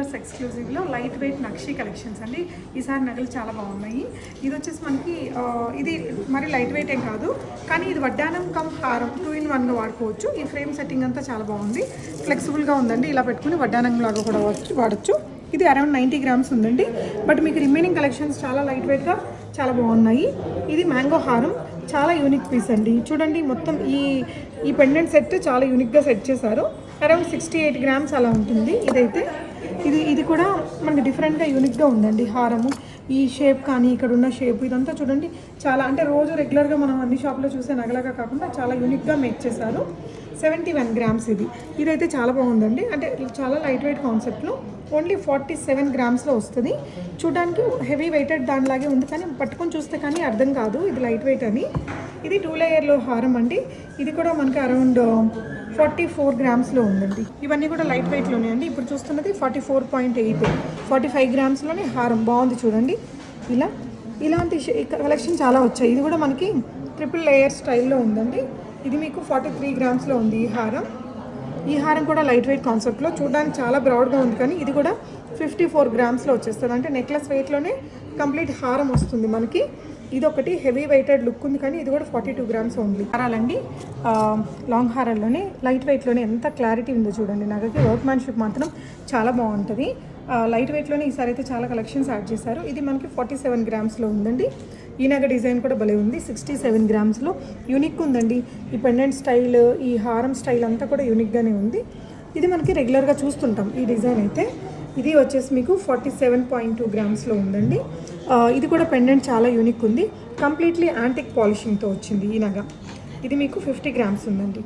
Jewellers ఎక్స్క్లూజివ్లో light weight నక్షి collections అండి. ఈసారి నగలు చాలా బాగున్నాయి. ఇది వచ్చేసి మనకి ఇది మరి లైట్ వెయిట్ ఏం కాదు. కానీ ఇది వడ్డానం కమ్ హారం టూ ఇన్ వన్గా వాడుకోవచ్చు. ఈ ఫ్రేమ్ సెట్టింగ్ అంతా చాలా బాగుంది. ఫ్లెక్సిబుల్గా ఉందండి. ఇలా పెట్టుకుని వడ్డానం లాగా కూడా వాడచ్చు ఇది అరౌండ్ నైంటీ గ్రామ్స్ ఉందండి. బట్ మీకు రిమైనింగ్ కలెక్షన్స్ చాలా లైట్ వెయిట్గా చాలా బాగున్నాయి. ఇది మ్యాంగో హారం. చాలా యూనిక్ పీస్ అండి. చూడండి మొత్తం ఈ ఈ పెండెంట్ సెట్ చాలా యూనిక్గా సెట్ చేశారు. అరౌండ్ సిక్స్టీ ఎయిట్ గ్రామ్స్ అలా ఉంటుంది. ఇదైతే ఇది ఇది కూడా మనకి డిఫరెంట్గా యూనిక్గా ఉందండి హారము. ఈ షేప్ కానీ ఇక్కడ ఉన్న షేప్ ఇదంతా చూడండి చాలా అంటే రోజు రెగ్యులర్గా మనం అన్ని షాప్లో చూసే నగలగా కాకుండా చాలా యూనిక్గా మేక్ చేశారు. సెవెంటీ వన్ గ్రామ్స్ ఇది. ఇదైతే చాలా బాగుందండి. అంటే చాలా లైట్ వెయిట్ కాన్సెప్ట్లో ఓన్లీ ఫార్టీ సెవెన్ గ్రామ్స్లో వస్తుంది. చూడడానికి హెవీ వెయిటెడ్ దానిలాగే ఉంది. కానీ పట్టుకొని చూస్తే కానీ అర్థం కాదు. ఇది లైట్ వెయిట్ అని. ఇది టూ లేయర్లో హారం అండి. ఇది కూడా మనకి అరౌండ్ ఫార్టీ ఫోర్ గ్రామ్స్లో ఉందండి. ఇవన్నీ కూడా లైట్ వెయిట్లోనే అండి. ఇప్పుడు చూస్తున్నది forty four point eight forty five గ్రామ్స్లోనే హారం. బాగుంది చూడండి. ఇలా ఇలాంటి కలెక్షన్ చాలా వచ్చాయి. ఇది కూడా మనకి ట్రిపుల్ లేయర్ స్టైల్లో ఉందండి. ఇది మీకు ఫార్టీ త్రీ గ్రామ్స్లో ఉంది ఈ హారం. ఈ హారం కూడా లైట్ వెయిట్ కాన్సెప్ట్లో చూడడానికి చాలా బ్రాడ్గా ఉంది కానీ ఇది కూడా ఫిఫ్టీ ఫోర్ గ్రామ్స్లో వచ్చేస్తుంది. అంటే నెక్లెస్ వెయిట్లోనే కంప్లీట్ హారం వస్తుంది మనకి. ఇది ఒకటి హెవీ వెయిటెడ్ లుక్ ఉంది కానీ ఇది కూడా ఫార్టీ టూ గ్రామ్స్ ఉంది హారాలండి. లాంగ్ హారాల్లోనే లైట్ వెయిట్లోనే ఎంత క్లారిటీ ఉందో చూడండి. నగకి వర్క్ మ్యాన్షిప్ మాత్రం చాలా బాగుంటుంది. లైట్ వెయిట్లోనే ఈసారి అయితే చాలా కలెక్షన్స్ యాడ్ చేశారు. ఇది మనకి ఫార్టీ సెవెన్ గ్రామ్స్లో ఉందండి. ఈ నగ డిజైన్ కూడా భలే ఉంది. సిక్స్టీ సెవెన్ గ్రామ్స్లో యూనిక్ ఉందండి. ఈ పెండెంట్ స్టైల్ ఈ హారం స్టైల్ అంతా కూడా యూనిక్గానే ఉంది. ఇది మనకి రెగ్యులర్గా చూస్తుంటాం ఈ డిజైన్ అయితే. ఇది వచ్చేసి మీకు ఫార్టీ సెవెన్ పాయింట్ టూ గ్రామ్స్లో ఉందండి. ఇది కూడా పెండెంట్ చాలా యూనిక్ ఉంది. కంప్లీట్లీ యాంటిక్ పాలిషింగ్తో వచ్చింది ఈ నగ ఇది మీకు ఫిఫ్టీ గ్రామ్స్ ఉందండి.